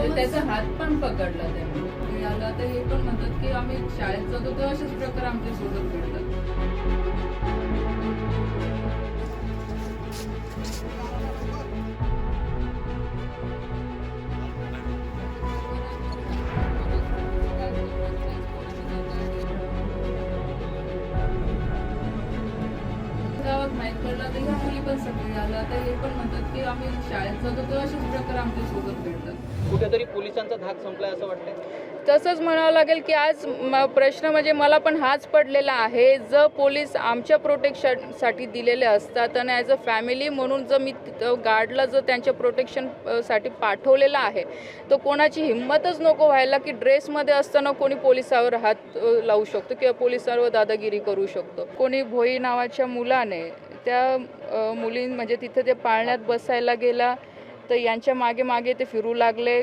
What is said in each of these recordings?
तर त्याचा हात पण पकडला त्यांनी. याला आता हे पण म्हणतात की आम्ही शाळेत जातो तेव्हा अशाच प्रकार आमच्यासोबत घडतात. गावात माहीत पडलं तर ह्या मुली पण सगळी आलं. आता हे पण आम्ही शाळेत जातो तेव्हा प्रकार आमच्यासोबत घडतात कुठेतरी पोलिसांचा धाक संपलाय असं वाटतंय? तसंच म्हणावं लागेल की आज म- प्रश्न म्हणजे मला पण हाच पडलेला आहे जर पोलीस आमच्या प्रोटेक्शनसाठी दिलेले असतात आणि ॲज अ फॅमिली म्हणून जर मी गार्डला जर त्यांच्या प्रोटेक्शन अ, साठी पाठवलेलं आहे तर कोणाची हिंमतच नको व्हायला की ड्रेसमध्ये असताना कोणी पोलिसावर हात लावू शकतो किंवा पोलिसांवर दादागिरी करू शकतो. कोणी भोई नावाच्या मुलाने त्या मुलीं म्हणजे तिथं ते पाळण्यात बसायला गेला तर यांच्या मागे मागे ते फिरू लागले.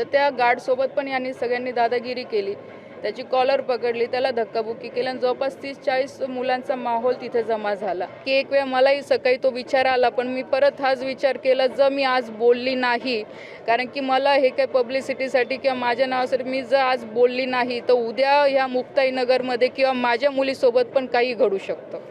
तर त्या गार्डसोबत पण यांनी सगळ्यांनी दादागिरी केली. त्याची कॉलर पकडली त्याला धक्काबुक्की केली आणि जवळपास तीस चाळीस मुलांचा माहोल तिथे जमा झाला. की एक वेळ मलाही सकाळी तो विचार आला पण मी परत हाच विचार केला जर मी आज बोलली नाही कारण की मला हे काही पब्लिसिटीसाठी किंवा माझ्या नावासाठी मी जर आज बोलली नाही तर उद्या ह्या मुक्ताईनगरमध्ये किंवा माझ्या मुलीसोबत पण काही घडू शकतं.